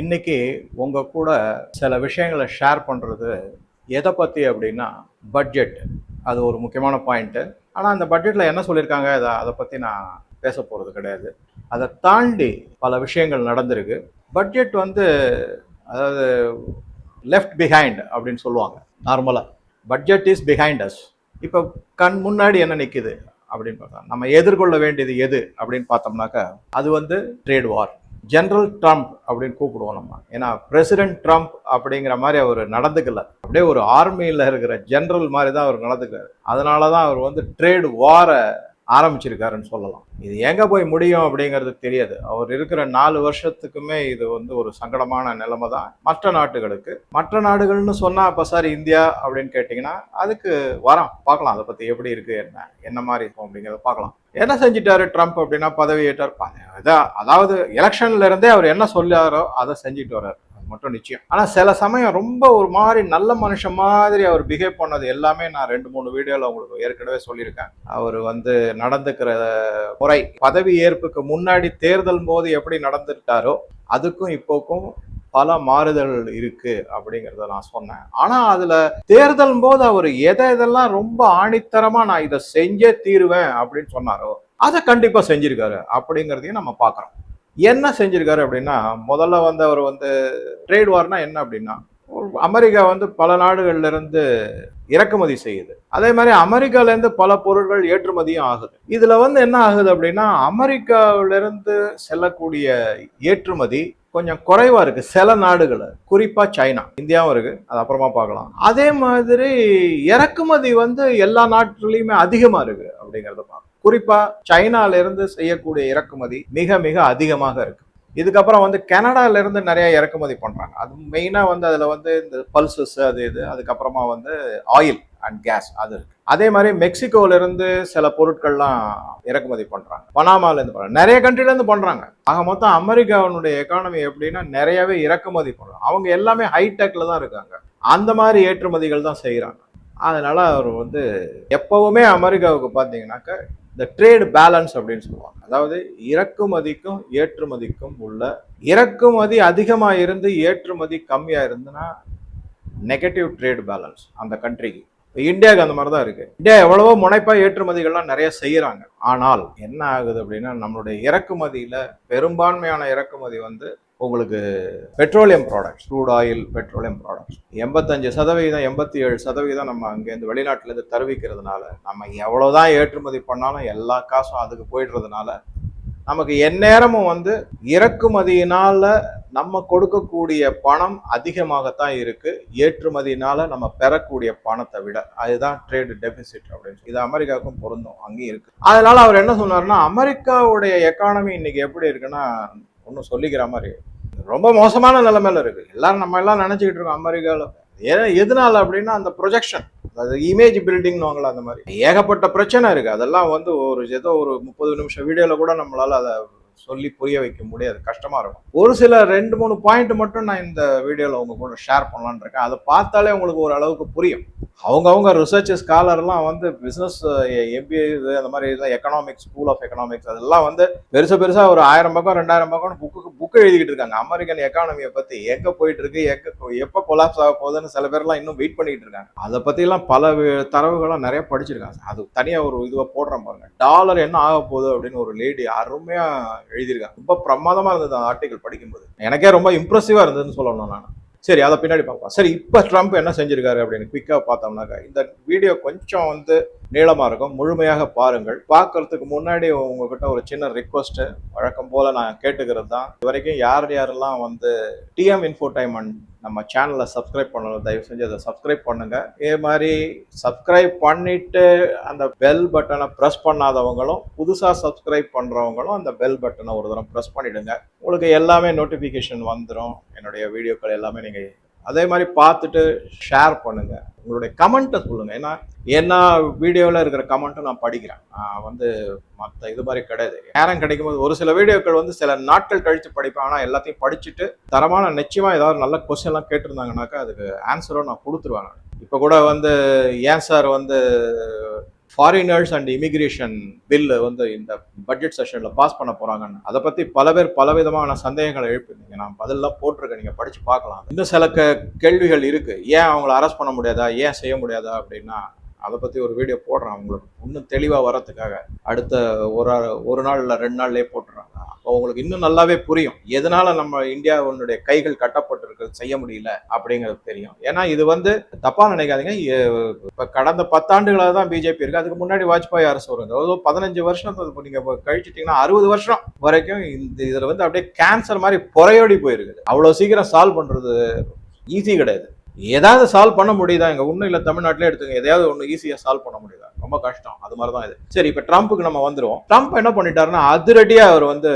இன்னைக்கு உங்க கூட சில விஷயங்களை ஷேர் பண்றது எதை பத்தி அப்படின்னா பட்ஜெட் அது ஒரு முக்கியமான பாயிண்ட்டு ஆனால் அந்த பட்ஜெட்டில் என்ன சொல்லியிருக்காங்க? அதை அதை பற்றி நான் பேச போகிறது கிடையாது. அதை தாண்டி பல விஷயங்கள் நடந்திருக்கு. பட்ஜெட் வந்து அதாவது லெஃப்ட் பிஹைண்ட் அப்படின்னு சொல்லுவாங்க. நார்மலாக பட்ஜெட் இஸ் பிஹைண்ட் அஸ் இப்போ கண் முன்னாடி என்ன நிற்குது அப்படின்னு பார்த்தா நம்ம எதிர்கொள்ள வேண்டியது எது? அப்படின்னு பார்த்தோம்னாக்கா அது வந்து ட்ரேட் வார் ஜென்ரல் ட்ரம்ப் அப்படின்னு கூப்பிடுவோம் நம்ம. ஏன்னா பிரசிடென்ட் ட்ரம்ப் அப்படிங்கிற மாதிரி அவர் நடந்துக்கல. அப்படியே ஒரு ஆர்மியில் இருக்கிற ஜென்ரல் மாதிரி தான் அவர் நடந்துக்கிறார். அதனால தான் அவர் வந்து ட்ரேடு வாரை ஆரம்பிச்சிருக்காருன்னு சொல்லலாம். இது எங்கே போய் முடியும் அப்படிங்கிறது தெரியாது. அவர் இருக்கிற நாலு வருஷத்துக்குமே இது வந்து ஒரு சங்கடமான நிலைமை தான். மற்ற நாட்டுகளுக்கு மற்ற நாடுகள்னு சொன்னால் இப்போ சார் இந்தியா அப்படின்னு கேட்டிங்கன்னா அதுக்கு வரோம் பார்க்கலாம் அதை பற்றி எப்படி இருக்குது என்ன என்ன மாதிரி இருக்கும் அப்படிங்கிறத பார்க்கலாம். என்ன செஞ்சிட்டாரு ட்ரம்ப் அப்படின்னா பதவி ஏற்றார். அதாவது எலெக்ஷன்ல இருந்தே அவர் என்ன சொல்லாரோ அதை செஞ்சுட்டு வர்றாரு. மட்டும் நிச்சயம். ஆனால் சில சமயம் ரொம்ப ஒரு மாதிரி நல்ல மனுஷன் மாதிரி அவர் பிஹேவ் பண்ணது எல்லாமே நான் ரெண்டு மூணு வீடியோவில் உங்களுக்கு ஏற்கனவே சொல்லியிருக்கேன். அவர் வந்து நடந்துக்கிற முறை பதவி ஏற்புக்கு முன்னாடி தேர்தல் போது எப்படி நடந்துட்டாரோ அதுக்கும் இப்போக்கும் பல மாறுதல்கள் இருக்கு அப்படிங்கிறத நான் சொன்னேன். ஆனா அதுல தேர்தல் போது அவர் எதை எதெல்லாம் ரொம்ப ஆணித்தரமா நான் இதை செஞ்சே தீருவேன் அப்படின்னு சொன்னாரோ அதை கண்டிப்பா செஞ்சிருக்காரு அப்படிங்கிறதையும் நம்ம பார்க்குறோம். என்ன செஞ்சிருக்காரு அப்படின்னா முதல்ல வந்து அவர் வந்து ட்ரேட் வார்னா என்ன அப்படின்னா அமெரிக்கா வந்து பல நாடுகள்ல இருந்து இறக்குமதி செய்யுது. அதே மாதிரி அமெரிக்காலேருந்து பல பொருட்கள் ஏற்றுமதியும் ஆகுது. இதில் வந்து என்ன ஆகுது அப்படின்னா அமெரிக்காவிலேருந்து செல்லக்கூடிய ஏற்றுமதி கொஞ்சம் குறைவா இருக்கு. சில நாடுகள் குறிப்பா சைனா. இந்தியாவும் இருக்கு. அது அப்புறமா பார்க்கலாம். அதே மாதிரி இறக்குமதி வந்து எல்லா நாட்டுலேயுமே அதிகமா இருக்கு அப்படிங்கிறத பார்க்கலாம். குறிப்பா சைனால இருந்து செய்யக்கூடிய இறக்குமதி மிக மிக அதிகமாக இருக்கு. இதுக்கப்புறம் வந்து கனடால இருந்து நிறைய இறக்குமதி பண்றாங்க. அது மெயினா வந்து அதுல வந்து இந்த பல்சஸ் அது இது அதுக்கப்புறமா வந்து ஆயில் அண்ட் கேஸ் அது இருக்கு. அதே மாதிரி மெக்சிகோல இருந்து சில பொருட்கள்லாம் இறக்குமதி பண்றாங்க. பனாமால இருந்து பண்றாங்க. நிறைய கண்ட்ரில இருந்து பண்றாங்க. ஆக மொத்தம் அமெரிக்காவினுடைய எக்கானமி எப்படின்னா நிறையவே இறக்குமதி பண்றாங்க. அவங்க எல்லாமே ஹைடெக்ல தான் இருக்காங்க. அந்த மாதிரி ஏற்றுமதிகள் தான் செய்யறாங்க அதனால அவர் வந்து எப்பவுமே அமெரிக்காவுக்கு பார்த்தீங்கன்னாக்க இந்த ட்ரேட் பேலன்ஸ் அப்படின்னு சொல்லுவாங்க. அதாவது இறக்குமதிக்கும் ஏற்றுமதிக்கும் உள்ள இறக்குமதி அதிகமாக இருந்து ஏற்றுமதி கம்மியாக இருந்துன்னா நெகட்டிவ் ட்ரேட் பேலன்ஸ் அந்த கண்ட்ரிக்கு இப்போ இந்தியாவுக்கு அந்த மாதிரி தான் இருக்குது இந்தியா எவ்வளவோ முனைப்பாக ஏற்றுமதிகள்லாம் நிறைய செய்கிறாங்க ஆனால் என்ன ஆகுது அப்படின்னா நம்மளுடைய இறக்குமதியில் பெரும்பான்மையான இறக்குமதி வந்து உங்களுக்கு petroleum products crude oil petroleum products எண்பத்தஞ்சு சதவீதம் எண்பத்தி ஏழு சதவீதம் நம்ம அங்கேருந்து வெளிநாட்டிலேருந்து தருவிக்கிறதுனால நம்ம எவ்வளோதான் ஏற்றுமதி பண்ணாலும் எல்லா காசும் அதுக்கு போயிடுறதுனால நமக்கு எந்நேரமும் வந்து இறக்குமதியினால் நம்ம கொடுக்கக்கூடிய பணம் அதிகமாகத்தான் இருக்குது ஏற்றுமதியினால் நம்ம பெறக்கூடிய பணத்தை விட அதுதான் ட்ரேடு டெபிசிட் அப்படின்னு சொல்லி. இது அமெரிக்காவுக்கும் பொருந்தும் அங்கேயும் இருக்குது அதனால் அவர் என்ன சொன்னார்னா அமெரிக்காவுடைய எக்கானமி இன்னைக்கு எப்படி இருக்குன்னா ஒன்றும் சொல்லிக்கிற மாதிரி. ரொம்ப மோசமான நிலைமையில இருக்கு. எல்லாரும் நம்ம எல்லாம் நினச்சிக்கிட்டு இருக்கோம் அமெரிக்காவில் ஏன்னா எதனால அப்படின்னா அந்த ப்ரொஜெக்ஷன் அது இமேஜ் பில்டிங்னுவாங்களா அந்த மாதிரி. ஏகப்பட்ட பிரச்சனை இருக்குது அதெல்லாம் வந்து ஒரு ஏதோ ஒரு முப்பது நிமிஷம் வீடியோவில் கூட நம்மளால் அதை சொல்லி புரிய வைக்க முடியாது. கஷ்டமாக இருக்கும். ஒரு சில ரெண்டு மூணு பாயிண்ட் மட்டும் நான் இந்த வீடியோவில் உங்கள் கூட ஷேர் பண்ணலான் இருக்கேன். அதை பார்த்தாலே உங்களுக்கு ஒரு அளவுக்கு புரியும். அவங்கவுங்க ரிசர்ச் ஸ்காலர்லாம் வந்து பிஸ்னஸ் எம்பிஏ இது அந்த மாதிரி இதெல்லாம் எக்கனாமிக்ஸ் ஸ்கூல் ஆஃப் எக்கனாமிக்ஸ் அதெல்லாம் வந்து பெருசா பெருசா ஒரு ஆயிரம் பக்கம் ரெண்டாயிரம் பக்கம் புக்கு புக்கு எழுதிக்கிட்டு இருக்காங்க. அமெரிக்கன் எக்கானமியை பத்தி எங்க போயிட்டு இருக்கு எங்க எப்ப கொலாப்ஸ் ஆக போகுதுன்னு சில பேர்லாம் இன்னும் வெயிட் பண்ணிட்டு இருக்காங்க. அதை பத்தி எல்லாம் பல வி- நிறைய படிச்சிருக்காங்க. அது தனியா ஒரு இதுவா போடுறேன் பாருங்க. டாலர் என்ன ஆக போகுது அப்படின்னு ஒரு லேடி அருமையா எழுதியிருக்காங்க ரொம்ப பிரமாதமா இருந்தது அந்த ஆர்டிகல் படிக்கும்போது. எனக்கே ரொம்ப இம்ப்ரெசிவா இருந்ததுன்னு சொல்லணும் நான். சரி அதை பின்னாடி பார்ப்போம். சரி இப்போ ட்ரம்ப் என்ன செஞ்சிருக்காரு அப்படின்னு குவிக்காக பார்த்தோம்னாக்கா இந்த வீடியோ கொஞ்சம் வந்து நீளமாக இருக்கும். முழுமையாக பாருங்கள். பார்க்கறதுக்கு முன்னாடி உங்ககிட்ட ஒரு சின்ன ரிக்வஸ்ட்டு வழக்கம் போல் நான் கேட்டுக்கிறது தான் இது வரைக்கும் யார் யாரெல்லாம் வந்து டிஎம் இன்ஃபோடைமன் நம்ம சேனலை சப்ஸ்கிரைப் பண்ணணும். தயவு செஞ்சு அதை சப்ஸ்கிரைப் பண்ணுங்கள் இதே மாதிரி சப்ஸ்கிரைப் பண்ணிவிட்டு அந்த பெல் பட்டனை ப்ரெஸ் பண்ணாதவங்களும் புதுசாக சப்ஸ்கிரைப் பண்ணுறவங்களும் அந்த பெல் பட்டனை ஒரு தரம் ப்ரெஸ் பண்ணிவிடுங்க உங்களுக்கு எல்லாமே நோட்டிஃபிகேஷன் வந்துடும் என்னுடைய வீடியோக்கள் எல்லாமே நீங்கள் அதே மாதிரி பார்த்துட்டு ஷேர் பண்ணுங்க. உங்களுடைய கமெண்ட்டை சொல்லுங்க. ஏன்னா என்ன வீடியோவில் இருக்கிற கமெண்ட்டும் நான் படிக்கிறேன். நான் வந்து மற்ற இது மாதிரி கிடையாது. நேரம் கிடைக்கும்போது ஒரு சில வீடியோக்கள் வந்து சில நாட்கள் கழித்து படிப்பேன். ஆனால் எல்லாத்தையும் படிச்சுட்டு தரமான நிச்சயமாக ஏதாவது நல்ல கொஸ்டின்லாம் கேட்டிருந்தாங்கனாக்கா அதுக்கு ஆன்சரும் நான் கொடுத்துருவேன் நான். இப்போ கூட வந்து ஏன் சார் வந்து ஃபாரினர்ஸ் அண்ட் இமிக்ரேஷன் பில்லு வந்து இந்த பட்ஜெட் செஷனில் பாஸ் பண்ண போகிறாங்கன்னு அதை பற்றி பல பேர் பல விதமான சந்தேகங்களை எழுப்பியிருந்தீங்க நான் பதிலாக போட்டிருக்கேன். நீங்கள் படித்து பார்க்கலாம். இன்னும் சில க கேள்விகள் இருக்குது ஏன் அவங்கள அரெஸ்ட் பண்ண முடியாதா? ஏன் செய்ய முடியாதா? அப்படின்னா அதை பற்றி ஒரு வீடியோ போடுறான். அவங்களுக்கு இன்னும் தெளிவாக வரத்துக்காக அடுத்த ஒரு ஒரு நாள் இல்லை ரெண்டு நாள்லேயே போட்டுறாங்க அப்போ அவங்களுக்கு இன்னும் நல்லாவே புரியும். எதனால நம்ம இந்தியாவுடைய கைகள் கட்டப்பட்டிருக்கு செய்ய முடியல அப்படிங்கிறது தெரியும். ஏன்னா இது வந்து தப்பாக நினைக்காதீங்க. இப்போ கடந்த பத்தாண்டுகளாக தான் பிஜேபி இருக்குது அதுக்கு முன்னாடி வாஜ்பாய் அரசு வருது அதாவது பதினஞ்சு வருஷம் நீங்கள் கழிச்சிட்டிங்கன்னா அறுபது வருஷம் வரைக்கும் இந்த இதில் வந்து அப்படியே கேன்சர் மாதிரி புறையோடி போயிருக்குது. அவ்வளோ சீக்கிரம் சால்வ் பண்ணுறது ஈஸி கிடையாது. ஏதாவது சால்வ் பண்ண முடியுதா? இங்க ஒன்றும் இல்லை தமிழ்நாட்டிலே எடுத்துங்க. எதையாவது ஒன்று ஈஸியாக சால்வ் பண்ண முடியுதா? ரொம்ப கஷ்டம். அது மாதிரி தான் இது. சரி இப்போ ட்ரம்ப்புக்கு நம்ம வந்துருவோம். ட்ரம்ப் என்ன பண்ணிட்டாருன்னா அதிரடியாக அவர் வந்து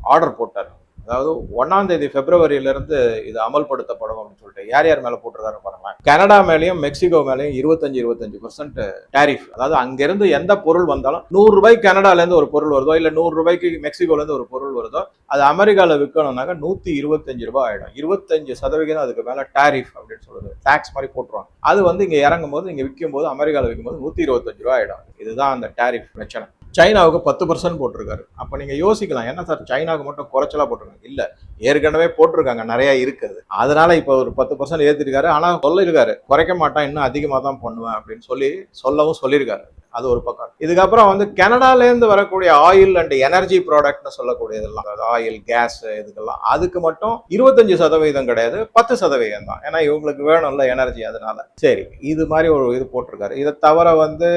ஆர்டர் போட்டார். அதாவது ஒன்னாம் தேதி பிப்ரவரியில இருந்து இது அமல்படுத்தப்படும் அப்படின்னு சொல்லிட்டு யார் யார் மேல போட்டிருக்காருன்னு பாருங்களேன். கனடா மேலேயும் மெக்சிகோ மேலேயும் இருபத்தஞ்சு இருபத்தஞ்சு பர்சன்ட் டேரிஃப் அதாவது அங்கிருந்து எந்த பொருள் வந்தாலும் நூறு ரூபாய்க்கு கனடால இருந்து ஒரு பொருள் வருதோ இல்ல நூறு ரூபாய்க்கு மெக்சிகோல இருந்து ஒரு பொருள் வருதோ அது அமெரிக்கால விற்கணும்னாக்க நூத்தி இருபத்தஞ்சு ரூபாய் ஆயிடும். இருபத்தஞ்சு சதவிகிதம் அதுக்கு மேல டேரிஃப் அப்படின்னு சொல்லுது டாக்ஸ் மாதிரி போட்டுருவாங்க. அது வந்து இங்க இறங்கும் போது இங்க விற்கும் போது அமெரிக்கால விற்கும் போது நூத்தி இருபத்தஞ்சு ரூபாய் ஆயிடும். இதுதான் அந்த டாரிஃப் பிரச்சனை. சைனாவுக்கு பத்து பர்சன்ட் போட்டிருக்காரு. அப்போ நீங்கள் யோசிக்கலாம் என்ன சார் சைனாவுக்கு மட்டும் குறைச்சலா போட்டிருக்காங்க? இல்லை ஏற்கனவே போட்டிருக்காங்க நிறைய இருக்குது. அதனால இப்போ ஒரு பத்து பர்சன்ட் ஏற்றிருக்காரு ஆனால் சொல்லியிருக்காரு குறைக்க மாட்டான் இன்னும் அதிகமாக தான் பண்ணுவேன் அப்படின்னு சொல்லி சொல்லவும் சொல்லியிருக்காரு. அது ஒரு பக்கம் இதுக்கப்புறம் வந்து கனடாலேருந்து வரக்கூடிய ஆயில் அண்ட் எனர்ஜி ப்ராடக்ட்னு சொல்லக்கூடியதெல்லாம். அதாவது ஆயில் கேஸ் இதுக்கெல்லாம். அதுக்கு மட்டும் இருபத்தஞ்சு சதவீதம் கிடையாது பத்து சதவீதம் தான். ஏன்னா இவங்களுக்கு வேணும்ல எனர்ஜி அதனால. சரி இது மாதிரி ஒரு இது போட்டிருக்காரு. இதை தவிர வந்து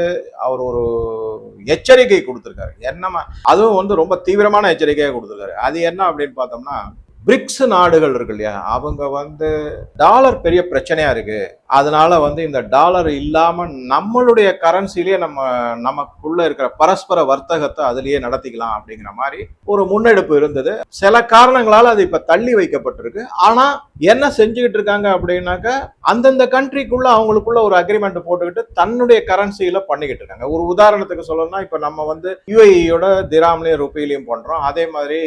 அவர் ஒரு எச்சரிக்கை கொடுத்துருக்காரு. என்னமா அதுவும் வந்து ரொம்ப தீவிரமான எச்சரிக்கையை கொடுத்துருக்காரு. அது என்ன அப்படின்னு பார்த்தோம்னா பிரிக்ஸ் நாடுகள் இருக்கு இல்லையா? அவங்க வந்து டாலர் பெரிய பிரச்சனையா இருக்கு. அதனால வந்து இந்த டாலர் இல்லாம நம்மளுடைய கரன்சிலேயே நம்ம நமக்குள்ள இருக்கிற பரஸ்பர வர்த்தகத்தை அதுலயே நடத்திக்கலாம் அப்படிங்கிற மாதிரி ஒரு முன்னெடுப்பு இருந்தது. சில காரணங்களால அது இப்ப தள்ளி வைக்கப்பட்டிருக்கு. ஆனா என்ன செஞ்சுக்கிட்டு இருக்காங்க அப்படின்னாக்க அந்தந்த கண்ட்ரிக்குள்ள அவங்களுக்குள்ள ஒரு அக்ரிமெண்ட் போட்டுக்கிட்டு தன்னுடைய கரன்சியில பண்ணிக்கிட்டு இருக்காங்க. ஒரு உதாரணத்துக்கு சொல்லணும்னா இப்ப நம்ம வந்து யூஏஇயோட திராம்லயும் ருப்பிலையும் பண்றோம். அதே மாதிரி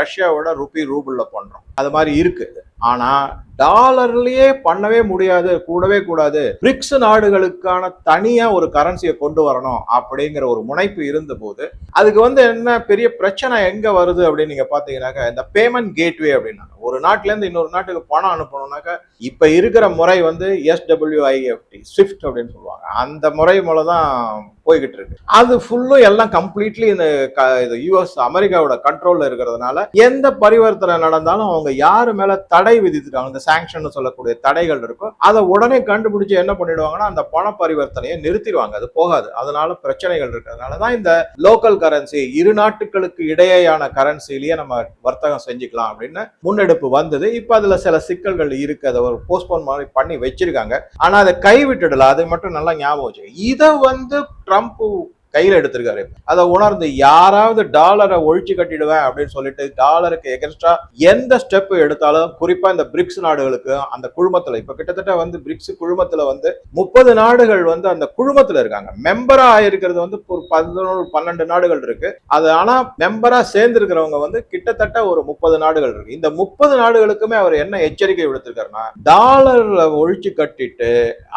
ரஷ்யாவோட ருப்பி ரூபிள்ல பண்றோம். அது மாதிரி இருக்கு. ஆனா டாலர்லயே பண்ணவே முடியாது கூடவே கூடாது. பிரிக்ஸ் நாடுகளுக்கான தனியா ஒரு கரன்சியை கொண்டு வரணும் அப்படிங்கிற ஒரு முனைப்பு இருந்த போது அதுக்கு வந்து என்ன பெரிய பிரச்சனை எங்க வருது அப்படின்னு நீங்க பாத்தீங்கன்னாக்க இந்த பேமெண்ட் கேட்வே அப்படின்னா ஒரு நாட்டுல இருந்து இன்னொரு நாட்டுக்கு பணம் அனுப்பணும்னாக்க இப்ப இருக்கிற முறை வந்து எஸ்டபிள்யூஐஎஃப்டி ஸ்விஃப்ட் அப்படின்னு சொல்லுவாங்க. அந்த முறை மூலம் தான் போய்கிட்டு இருக்கு. அது ஃபுல்லும் எல்லாம் கம்ப்ளீட்லி இந்த க- இது யூஎஸ் அமெரிக்காவோட கண்ட்ரோல்ல இருக்கிறதுனால எந்த பரிவர்த்தனை நடந்தாலும் அவங்க யாரு மேல தடை விதித்துட்டாங்க இந்த சாங்ஷன் சொல்லக்கூடிய தடைகள் இருக்கோ அதை உடனே கண்டுபிடிச்சு என்ன பண்ணிடுவாங்கன்னா அந்த பண பரிவர்த்தனையை நிறுத்திடுவாங்க. அது போகாது. அதனால பிரச்சனைகள் இருக்கிறதுனால தான் இந்த லோக்கல் கரன்சி இரு நாட்டுகளுக்கு இடையேயான கரன்சிலேயே நம்ம வர்த்தகம் செஞ்சுக்கலாம் அப்படின்னு முன்னெடுப்பு வந்தது. இப்ப அதுல சில சிக்கல்கள் இருக்கு. அதை ஒரு போஸ்ட்போன் மாதிரி பண்ணி வச்சிருக்காங்க. ஆனா அதை கைவிட்டுடல. அது மட்டும் நல்லா ஞாபகம் வச்சு இதை வந்து ட்ரம்ப் கையில் எடுத்திருக்காரு. அதை உணர்ந்து யாராவது டாலரை ஒழிச்சு கட்டிடுவேன் அப்படின்னு சொல்லிட்டு டாலருக்கு எகென்ஸ்டா எந்த ஸ்டெப் எடுத்தாலும் குறிப்பா இந்த பிரிக்ஸ் நாடுகளுக்கு அந்த குழுமத்துல இப்ப கிட்டத்தட்ட வந்து பிரிக்ஸ் குழுமத்துல வந்து முப்பது நாடுகள் வந்து அந்த குழுமத்துல இருக்காங்க. மெம்பரா இருக்கிறது வந்து ஒரு பதினோரு பன்னெண்டு நாடுகள் இருக்கு. அது ஆனா மெம்பரா சேர்ந்திருக்கிறவங்க வந்து கிட்டத்தட்ட ஒரு முப்பது நாடுகள் இருக்கு. இந்த முப்பது நாடுகளுக்குமே அவர் என்ன எச்சரிக்கை விடுத்திருக்காருன்னா டாலர்ல ஒழிச்சு கட்டிட்டு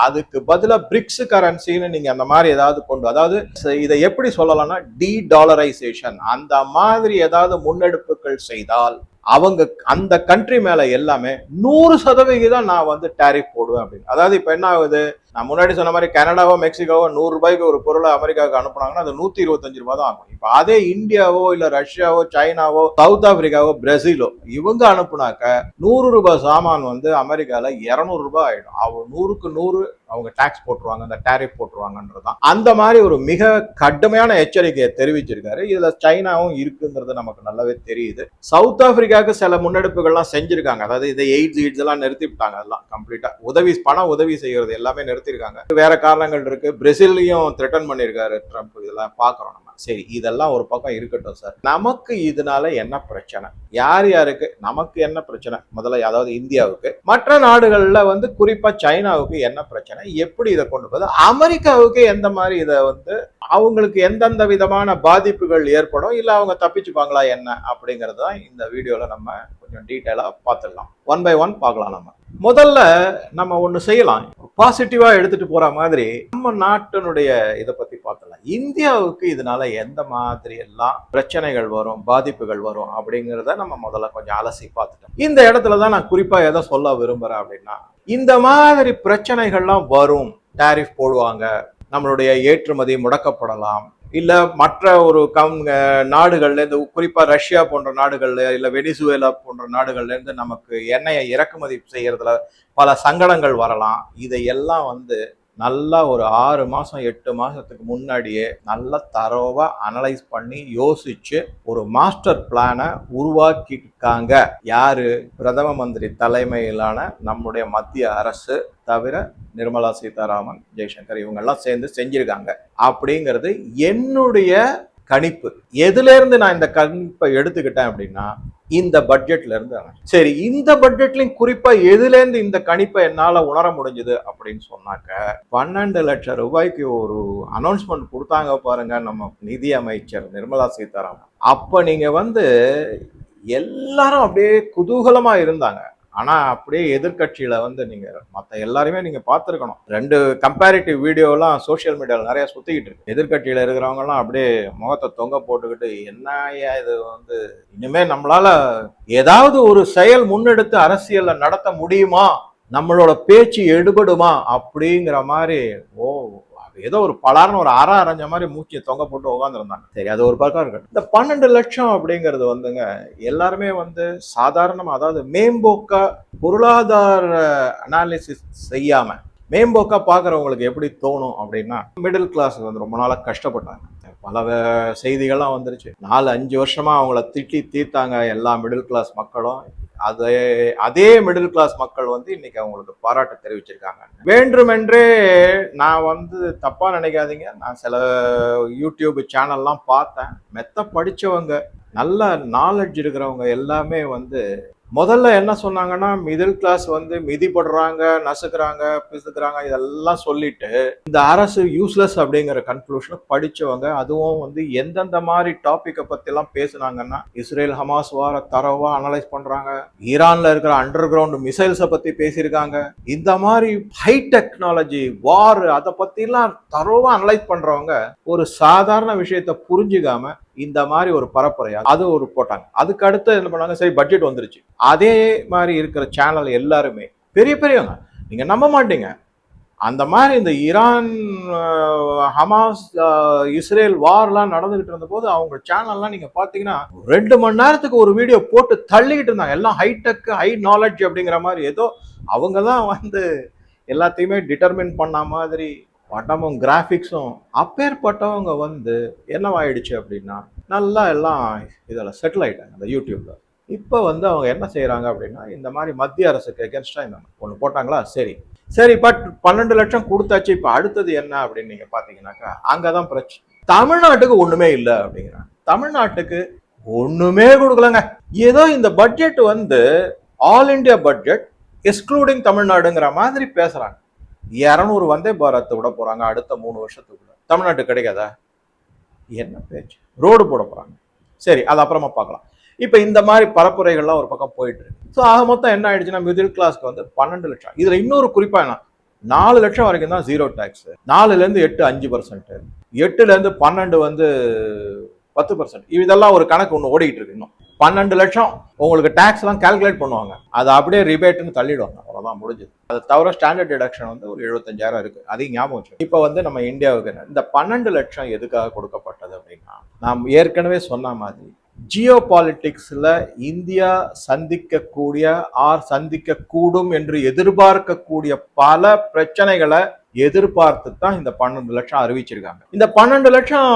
அதுக்கு பதிலாக பிரிக்ஸ் கரன்சின்னு நீங்க அந்த மாதிரி ஏதாவது கொண்டு அதாவது இதை எப்படி சொல்லலாம்னா டி டாலரைசேஷன் அந்த மாதிரி ஏதாவது முன்னெடுப்புகள் செய்தால் அவங்க அந்த கண்ட்ரி மேல எல்லாமே நூறு சதவிகிதம் நான் வந்து டேரிஃப் போடுவேன் அப்படின்னு. அதாவது இப்ப என்ன ஆகுது? நான் முன்னாடி சொன்ன மாதிரி கனடாவோ மெக்சிகோவோ நூறு ரூபாய்க்கு ஒரு பொருளை அமெரிக்காவுக்கு அனுப்புனாங்கன்னா அது நூத்தி இருபத்தஞ்சு ரூபாய் தான் ஆகும். இப்போ அதே இந்தியாவோ இல்லை ரஷ்யாவோ சைனாவோ சவுத் ஆப்பிரிக்காவோ பிரசிலோ இவங்க அனுப்புனாக்க நூறு ரூபாய் சாமான் வந்து அமெரிக்காவில் இருநூறு ரூபாய் ஆயிடும். அவங்க நூறுக்கு நூறு அவங்க டாக்ஸ் போட்டுருவாங்க அந்த டேரிஃப் போட்டுருவாங்கன்றதுதான் அந்த மாதிரி ஒரு மிக கடுமையான எச்சரிக்கையை தெரிவிச்சிருக்காரு. இதுல சைனாவும் இருக்குங்கிறது நமக்கு நல்லாவே தெரியுது. சவுத் ஆப்பிரிக்காவுக்கு சில முன்னெடுப்புகள்லாம் செஞ்சுருக்காங்க. அதாவது இதை எய்ட்ஸ் எய்ட்ஸ் எல்லாம் நிறுத்திவிட்டாங்க. அதெல்லாம் கம்ப்ளீட்டாக உதவி பண உதவி செய்யறது எல்லாமே நிறுத்தி நிறுத்திருக்காங்க வேற காரணங்கள் இருக்கு. பிரேசிலையும் த்ரெட்டன் பண்ணியிருக்காரு ட்ரம்ப். இதெல்லாம் பாக்குறோம் நம்ம. சரி இதெல்லாம் ஒரு பக்கம் இருக்கட்டும் சார். நமக்கு இதனால என்ன பிரச்சனை? யார் யாருக்கு? நமக்கு என்ன பிரச்சனை? முதல்ல அதாவது இந்தியாவுக்கு. மற்ற நாடுகளில் வந்து குறிப்பாக சைனாவுக்கு என்ன பிரச்சனை? எப்படி இதை கொண்டு போகுது? அமெரிக்காவுக்கு எந்த மாதிரி இதை வந்து அவங்களுக்கு எந்தெந்த விதமான பாதிப்புகள் ஏற்படும்? இல்லை அவங்க தப்பிச்சுப்பாங்களா என்ன? அப்படிங்கிறது தான் இந்த வீடியோவில் நம்ம கொஞ்சம் டீட்டெயிலாக பார்த்துடலாம். ஒன் பை ஒன் பார்க்கலாம் நம்ம. முதல்ல நம்ம ஒன்று செய்யலாம். பாசிட்டிவாக எடுத்துட்டு போற மாதிரி நம்ம நாட்டினுடைய இதை பற்றி பார்த்தலாம் இந்தியாவுக்கு இதனால எந்த மாதிரி எல்லாம் பிரச்சனைகள் வரும் பாதிப்புகள் வரும் அப்படிங்கிறத நம்ம முதல்ல கொஞ்சம் அலசி பார்த்துட்டோம். இந்த இடத்துல தான் நான் குறிப்பாக எதை சொல்ல விரும்புறேன் அப்படின்னா இந்த மாதிரி பிரச்சனைகள்லாம் வரும். டேரிஃப் போடுவாங்க. நம்மளுடைய ஏற்றுமதி முடக்கப்படலாம். இல்லை மற்ற ஒரு கம் நாடுகள்ல இந்த குறிப்பாக ரஷ்யா போன்ற நாடுகள்ல இல்லை வெனிசுவேலா போன்ற நாடுகள்லேருந்து நமக்கு எண்ணெயை இறக்குமதி செய்கிறதுல பல சங்கடங்கள் வரலாம். இதையெல்லாம் வந்து நல்லா ஒரு ஆறு மாதம் எட்டு மாதத்துக்கு முன்னாடியே நல்லா தரோவாக அனலைஸ் பண்ணி யோசிச்சு ஒரு மாஸ்டர் பிளானை உருவாக்கியிருக்காங்க. யாரு? பிரதம மந்திரி தலைமையிலான நம்முடைய மத்திய அரசு தவிர நிர்மலா சீதாராமன் ஜெய்சங்கர் இவங்கெல்லாம் சேர்ந்து செஞ்சிருக்காங்க. அப்படிங்கிறது என்னுடைய கணிப்பு. எதுலேருந்து நான் இந்த கணிப்பை எடுத்துக்கிட்டேன் அப்படின்னா இந்த பட்ஜெட்ல இருந்து சரி இந்த பட்ஜெட்லயும் குறிப்பா எதுல இருந்து இந்த கணிப்பை என்னால உணர முடிஞ்சது அப்படின்னு சொன்னாக்க பன்னெண்டு லட்சம் ரூபாய்க்கு ஒரு அனௌன்ஸ்மெண்ட் கொடுத்தாங்க பாருங்க நம்ம நிதி அமைச்சர் நிர்மலா சீதாராமன். அப்ப நீங்க வந்து எல்லாரும் அப்படியே குதூகலமா இருந்தாங்க. ஆனால் அப்படியே எதிர்கட்சியில் வந்து நீங்கள் மற்ற எல்லாருமே நீங்கள் பார்த்துருக்கணும். ரெண்டு கம்பேரிட்டிவ் வீடியோலாம் சோஷியல் மீடியாவில் நிறையா சுத்திக்கிட்டு இருக்கு. எதிர்கட்சியில் இருக்கிறவங்கலாம் அப்படியே முகத்தை தொங்க போட்டுக்கிட்டு என்ன இது வந்து? இனிமேல் நம்மளால் ஏதாவது ஒரு செயல் முன்னெடுத்து அரசியலில் நடத்த முடியுமா? நம்மளோட பேச்சு எடுபடுமா? அப்படிங்கிற மாதிரி ஓ ஏதோ ஒரு பலார்னு ஒரு அற அரைஞ்ச மாதிரி மூச்சியை தொங்க போட்டு உட்காந்துருந்தாங்க சரி அது ஒரு பக்கம் இருக்கட்டும் இந்த பன்னெண்டு லட்சம் அப்படிங்கிறது வந்துங்க எல்லாருமே வந்து சாதாரணமா அதாவது மேம்போக்கா பொருளாதார அனாலிசிஸ் செய்யாம மேம்போக்கா பார்க்குறவங்களுக்கு எப்படி தோணும் அப்படின்னா மிடில் கிளாஸ் வந்து ரொம்ப நாளாக கஷ்டப்பட்டாங்க. பல செய்திகள்லாம் வந்துருச்சு. நாலு அஞ்சு வருஷமா அவங்கள திட்டி தீர்த்தாங்க எல்லா மிடில் கிளாஸ் மக்களும். அதே அதே மிடில் கிளாஸ் மக்கள் வந்து இன்னைக்கு அவங்களுக்கு பாராட்டு தெரிவிச்சிருக்காங்க. வேண்டுமென்றே நான் வந்து தப்பா நினைக்காதீங்க. நான் சில யூடியூப் சேனல்லாம் பார்த்தேன். மெத்த படிச்சவங்க நல்ல நாலெட்ஜ் இருக்கிறவங்க எல்லாமே வந்து முதல்ல என்ன சொன்னாங்கன்னா மிடில் கிளாஸ் வந்து மிதிப்படுறாங்க நசுக்கிறாங்க பிசுக்கிறாங்க இதெல்லாம் சொல்லிட்டு இந்த அரசு யூஸ்லெஸ் அப்படிங்கிற கன்க்ளூஷன் படித்தவங்க அதுவும் வந்து எந்தெந்த மாதிரி டாப்பிக்கை பற்றிலாம் பேசுனாங்கன்னா இஸ்ரேல் ஹமாஸ் வார தரவாக அனலைஸ் பண்ணுறாங்க ஈரானில் இருக்கிற அண்டர் கிரவுண்ட் மிசைல்ஸை பற்றி பேசியிருக்காங்க. இந்த மாதிரி ஹை டெக்னாலஜி வார் அதை பற்றிலாம் தரவாக அனலைஸ் பண்ணுறவங்க ஒரு சாதாரண விஷயத்தை புரிஞ்சுக்காம இந்த மாதிரி ஒரு பரப்புரையா? அது ஒரு போட்டாங்க. அதுக்கு அடுத்து என்ன பண்ணாங்க? சரி பட்ஜெட் வந்துருச்சு. அதே மாதிரி இருக்கிற சேனல் எல்லாருமே பெரிய பெரியவங்க நீங்க நம்ப மாட்டீங்க. அந்த மாதிரி இந்த ஈரான் ஹமாஸ் இஸ்ரேல் வார்லாம் நடந்துகிட்டு இருந்தபோது அவங்க சேனல்லாம் நீங்க பாத்தீங்கன்னா ரெண்டு மணி நேரத்துக்கு ஒரு வீடியோ போட்டு தள்ளிக்கிட்டு இருந்தாங்க. எல்லாம் ஹைடெக் ஹை நாலேஜ் அப்படிங்கிற மாதிரி. ஏதோ அவங்க தான் வந்து எல்லாத்தையுமே டிட்டர்மின் பண்ண மாதிரி படமும் கிராஃபிக்ஸும் அப்பேற்பட்டவங்க வந்து என்னவாயிடுச்சு அப்படின்னா நல்லா எல்லாம் இதில் செட்டில் ஆகிட்டாங்க அந்த யூடியூப்பில் இப்போ வந்து அவங்க என்ன செய்கிறாங்க அப்படின்னா இந்த மாதிரி மத்திய அரசுக்கு எகென்ஸ்டாக இந்த ஒன்று போட்டாங்களா? சரி. சரி பட் பன்னெண்டு லட்சம் கொடுத்தாச்சு இப்போ அடுத்தது என்ன அப்படின்னு நீங்கள் பார்த்தீங்கன்னாக்கா அங்கே தான் பிரச்சனை தமிழ்நாட்டுக்கு ஒன்றுமே இல்லை அப்படிங்கிறாங்க. தமிழ்நாட்டுக்கு ஒன்றுமே கொடுக்கலங்க. ஏதோ இந்த பட்ஜெட் வந்து ஆல் இந்தியா பட்ஜெட் எக்ஸ்க்ளூடிங் தமிழ்நாடுங்கிற மாதிரி பேசுகிறாங்க இரநூறு வந்தே பாரத் விட போகிறாங்க அடுத்த மூணு வருஷத்துக்குள்ள தமிழ்நாட்டு கிடைக்காதா? என்ன பேச்சு? ரோடு போட போகிறாங்க சரி அது அப்புறமா பார்க்கலாம். இப்போ இந்த மாதிரி பரப்புரைகள்லாம் ஒரு பக்கம் போயிட்டு இருக்கு. ஸோ ஆக மொத்தம் என்ன ஆயிடுச்சுன்னா மிடில் கிளாஸ்க்கு வந்து பன்னெண்டு லட்சம். இதில் இன்னொரு குறிப்பா என்ன? நாலு லட்சம் வரைக்கும் தான் ஜீரோ டேக்ஸ் நாலுலேருந்து எட்டு அஞ்சு பர்சன்ட் எட்டுலேருந்து பன்னெண்டு வந்து பத்து பர்சன்ட் இதெல்லாம் ஒரு கணக்கு ஒன்று ஓடிக்கிட்டு இருக்கு இன்னும். பன்னெண்டு லட்சம் உங்களுக்கு டேக்ஸ் எல்லாம் கால்குலேட் பண்ணுவாங்க. அதை அப்படியே ரிபேட்டுன்னு தள்ளிடுவாங்க. அவ்வளோதான் முடிஞ்சது. அது தவிர ஸ்டாண்டர்ட் டிடக்ஷன் வந்து ஒரு எழுபத்தஞ்சாயிரம் இருக்கு. அதையும் ஞாபகம் வச்சு இப்போ வந்து நம்ம இந்தியாவுக்கு இந்த பன்னெண்டு லட்சம் எதுக்காக கொடுக்கப்பட்டது அப்படின்னா நாம் ஏற்கனவே சொன்ன மாதிரி ஜியோ பாலிட்டிக்ஸில் இந்தியா சந்திக்கக்கூடிய ஆர் சந்திக்கக்கூடும் என்று எதிர்பார்க்கக்கூடிய பல பிரச்சனைகளை எதிர்பார்த்து தான் இந்த பன்னெண்டு லட்சம் அறிவிச்சிருக்காங்க. இந்த பன்னெண்டு லட்சம்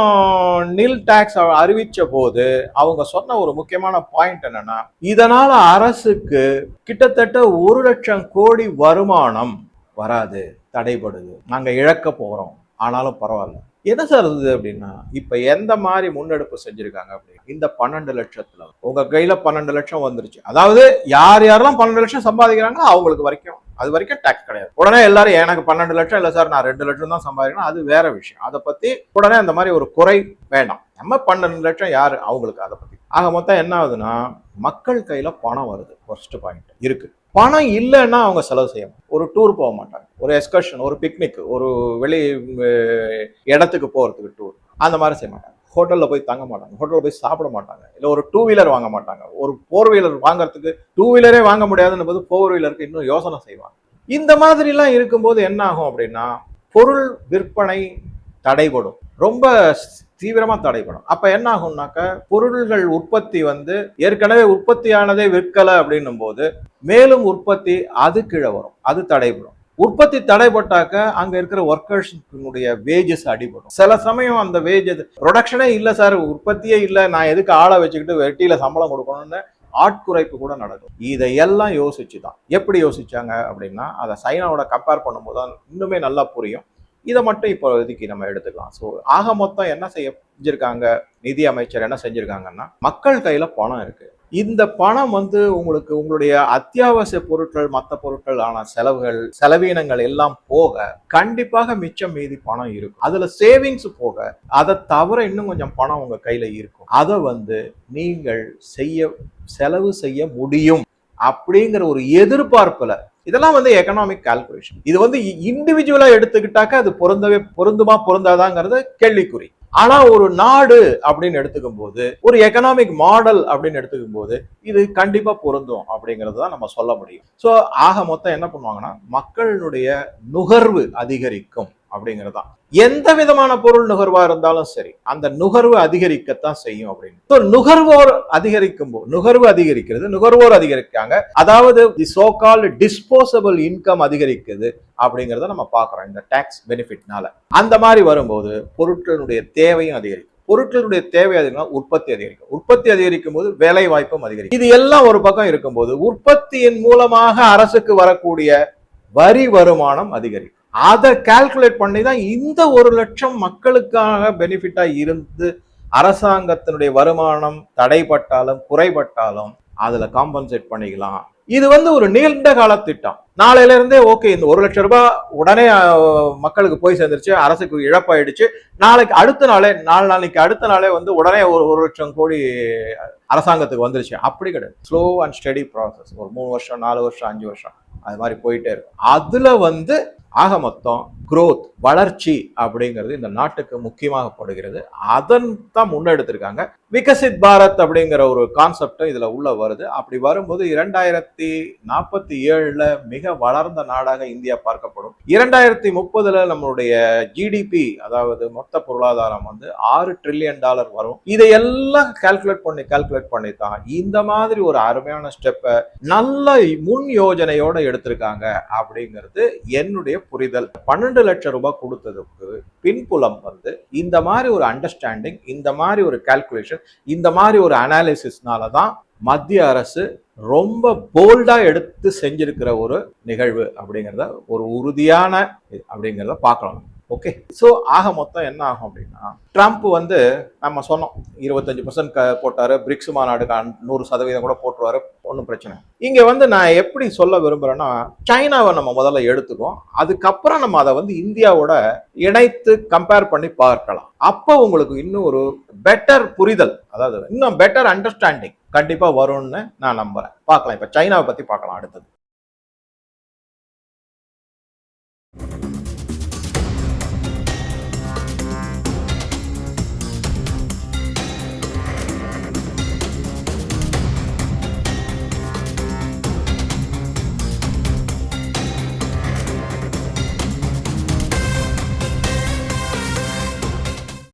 நில் டாக்ஸ் அறிவிச்ச போது அவங்க சொன்ன ஒரு முக்கியமான பாயிண்ட் என்னன்னா இதனால அரசுக்கு கிட்டத்தட்ட ஒரு லட்சம் கோடி வருமானம் வராது தடைபடுது. நாங்க இழக்க போறோம் ஆனாலும் பரவாயில்ல. என்ன சார் இருந்தது அப்படின்னா இப்ப எந்த மாதிரி முன்னெடுப்பு செஞ்சிருக்காங்க அப்படின்னு இந்த பன்னெண்டு லட்சத்துல உங்க கையில பன்னெண்டு லட்சம் வந்துருச்சு. அதாவது யார் யாரெல்லாம் பன்னெண்டு லட்சம் சம்பாதிக்கிறாங்களோ அவங்களுக்கு வரைக்கும் அது வரைக்கும் டேக்ஸ் கிடையாது. உடனே எல்லாரும் எனக்கு பன்னெண்டு லட்சம் இல்லை சார் நான் ரெண்டு லட்சம் தான் சம்பாதிக்கணும் அது வேற விஷயம். அதை பத்தி உடனே அந்த மாதிரி ஒரு குறை வேண்டாம். நம்ம பன்னெண்டு லட்சம் யாரு? அவங்களுக்கு அதை பத்தி. ஆக மொத்தம் என்ன ஆகுதுன்னா மக்கள் கையில பணம் வருது. ஃபர்ஸ்ட் பாயிண்ட் இருக்கு. பணம் இல்லைன்னா அவங்க செலவு செய்ய ஒரு டூர் போக மாட்டாங்க. ஒரு எக்ஸ்கர்ஷன் ஒரு பிக்னிக் ஒரு வெளி இடத்துக்கு போகிறதுக்கு டூர் அந்த மாதிரி செய்ய மாட்டாங்க. ஹோட்டலில் போய் தங்க மாட்டாங்க. ஹோட்டலில் போய் சாப்பிட மாட்டாங்க. இல்லை ஒரு டூ வீலர் வாங்க மாட்டாங்க. ஒரு ஃபோர் வீலர் வாங்குறதுக்கு டூ வீலரே வாங்க முடியாதுன்னு போது ஃபோர் வீலருக்கு இன்னும் யோசனை செய்வாங்க. இந்த மாதிரிலாம் இருக்கும்போது என்ன ஆகும் அப்படின்னா பொருள் விற்பனை தடைபடும். ரொம்ப தீவிரமாக தடைபடும். அப்போ என்ன ஆகும்னாக்க பொருள்கள் உற்பத்தி வந்து ஏற்கனவே உற்பத்தியானதே விற்கலை அப்படின்னும் போது மேலும் உற்பத்தி அது கீழே வரும். அது தடைபடும். உற்பத்தி தடைப்பட்டாக்க அங்க இருக்கிற ஒர்க்கர்ஸ்னுடைய வேஜஸ் அடிபடும். சில சமயம் அந்த வேஜஸ் ப்ரொடக்ஷனே இல்ல சார் உற்பத்தியே இல்ல நான் எதுக்கு ஆளை வச்சுக்கிட்டு வெட்டியில சம்பளம் கொடுக்கணும்னு ஆட்குறைப்பு கூட நடக்கும். இதையெல்லாம் யோசிச்சு தான் எப்படி யோசிச்சாங்க அப்படின்னா அதை சைனாவோட கம்பேர் பண்ணும்போது தான் இன்னுமே நல்லா புரியும். இதை மட்டும் இப்போ இதுக்கு நம்ம எடுத்துக்கலாம். ஸோ ஆக மொத்தம் என்ன செய்ய செஞ்சிருக்காங்க? நிதி அமைச்சர் என்ன செஞ்சிருக்காங்கன்னா மக்கள் கையில பணம் இருக்கு. இந்த பணம் வந்து உங்களுக்கு உங்களுடைய அத்தியாவசிய பொருட்கள் மற்ற பொருட்கள் ஆன செலவுகள் செலவீனங்கள் எல்லாம் போக கண்டிப்பாக மிச்சம் மீதி பணம் இருக்கும். அதுல சேவிங்ஸ் போக அதை தவிர இன்னும் கொஞ்சம் பணம் உங்க கையில இருக்கும். அதை வந்து நீங்கள் செய்ய செலவு செய்ய முடியும் அப்படிங்கிற ஒரு எதிர்பார்ப்புல. இதெல்லாம் வந்து எக்கனாமிக் கால்குலேஷன் இது வந்து இண்டிவிஜுவலா எடுத்துக்கிட்டாக்க அது பொருந்தவே பொருந்துமா பொருந்தாதாங்கிறது கேள்விக்குறி. ஆனா ஒரு நாடு அப்படின்னு எடுத்துக்கும் போது ஒரு எக்கனாமிக் மாடல் அப்படின்னு எடுத்துக்கும் போது இது கண்டிப்பா பொருந்தும் அப்படிங்கிறது தான் நம்ம சொல்ல முடியும். ஸோ ஆக மொத்தம் என்ன பண்ணுவாங்கன்னா மக்களுடைய நுகர்வு அதிகரிக்கும். அப்படிங்கிறது. தான் எந்த விதமான பொருள் நுகர்வா இருந்தாலும் சரி அந்த நுகர்வு அதிகரிக்கத்தான் செய்யும் அப்படின்னு. நுகர்வோர் அதிகரிக்கும் போது நுகர்வு அதிகரிக்கிறது நுகர்வோர் அதிகரிக்காங்க அதாவது the so call disposable income அதிகரிக்குது அப்படிங்கிறத நம்ம பார்க்குறோம் இந்த டேக்ஸ் பெனிஃபிட்னால அந்த மாதிரி வரும்போது பொருட்களுடைய தேவையும் அதிகரிக்கும். பொருட்களுடைய தேவை அதிகமாக உற்பத்தி அதிகரிக்கும். உற்பத்தி அதிகரிக்கும் போது வேலை வாய்ப்பும் அதிகரிக்கும். இது எல்லாம் ஒரு பக்கம் இருக்கும்போது உற்பத்தியின் மூலமாக அரசுக்கு வரக்கூடிய வரி வருமானம் அதிகரிக்கும். அதை கால்குலேட் பண்ணி தான் இந்த ஒரு லட்சம் மக்களுக்காக பெனிஃபிட்டாக இருந்து அரசாங்கத்தினுடைய வருமானம் தடைப்பட்டாலும் குறைபட்டாலும் அதில் காம்பன்சேட் பண்ணிக்கலாம். இது வந்து ஒரு நீண்ட கால திட்டம். நாளையில இருந்தே ஓகே இந்த ஒரு லட்சம் ரூபாய் உடனே மக்களுக்கு போய் சேர்ந்துருச்சு அரசுக்கு இழப்பாயிடுச்சு. நாளைக்கு அடுத்த நாளே நாலு நாளைக்கு அடுத்த நாளே வந்து உடனே ஒரு ஒரு லட்சம் கோடி அரசாங்கத்துக்கு வந்துருச்சு. அப்படி கிடையாது. ஸ்லோ அண்ட் ஸ்டடி ப்ராசஸ் ஒரு மூணு வருஷம் நாலு வருஷம் அஞ்சு வருஷம். அது மாதிரி போயிட்டே இருக்கும். அதுல வந்து ஆக மொத்தம் குரோத் வளர்ச்சி அப்படிங்கிறது இந்த நாட்டுக்கு முக்கியமாக படுகிறது. அதன் தான் முன்னெடுத்திருக்காங்க. விகசித் பாரத் அப்படிங்கிற ஒரு கான்செப்டும் இதில் உள்ள வருது. அப்படி வரும்போது இரண்டாயிரத்தி நாற்பத்தி ஏழில் மிக வளர்ந்த நாடாக இந்தியா பார்க்கப்படும். இரண்டாயிரத்தி முப்பதில் நம்மளுடைய ஜிடிபி அதாவது மொத்த பொருளாதாரம் வந்து ஆறு ட்ரில்லியன் டாலர் வரும். இதையெல்லாம் கால்குலேட் பண்ணி கால்குலேட் பண்ணி தான் இந்த மாதிரி ஒரு அருமையான ஸ்டெப்பை நல்ல முன் யோஜனையோடு எடுத்திருக்காங்க அப்படிங்கிறது என்னுடைய புரிதல். பன்னெண்டு லட்சம் ரூபாய் கொடுத்ததுக்கு பின்புலம் வந்து இந்த மாதிரி ஒரு அண்டர்ஸ்டாண்டிங் இந்த மாதிரி ஒரு கால்குலேஷன் இந்த மாதிரி ஒரு அனாலிசிஸ்னால தான் மத்திய அரசு ரொம்ப போல்டாக எடுத்து செஞ்சிருக்கிற ஒரு நிகழ்வு அப்படிங்கிறத ஒரு உறுதியான அப்படிங்கிறத பார்க்கலாம் ஓகே ஸோ ஆக மொத்தம் என்ன ஆகும் அப்படின்னா ட்ரம்ப் வந்து நம்ம சொன்னோம் இருபத்தஞ்சு பர்சன்ட் போட்டார் பிரிக்ஸ் மாநாடுக்கு நூறு சதவீதம் கூட போட்டுருவாரு ஒன்றும் பிரச்சனை இல்லை. வந்து நான் எப்படி சொல்ல விரும்புகிறேன்னா சைனாவை நம்ம முதல்ல எடுத்துக்கோம் அதுக்கப்புறம் நம்ம அதை வந்து இந்தியாவோட இணைத்து கம்பேர் பண்ணி பார்க்கலாம். அப்போ உங்களுக்கு இன்னும் ஒரு பெட்டர் புரிதல் அதாவது இன்னும் பெட்டர் அண்டர்ஸ்டாண்டிங் கண்டிப்பாக வரும்னு நான் நம்புகிறேன் பார்க்கலாம் இப்போ சைனாவை பற்றி பார்க்கலாம் அடுத்தது.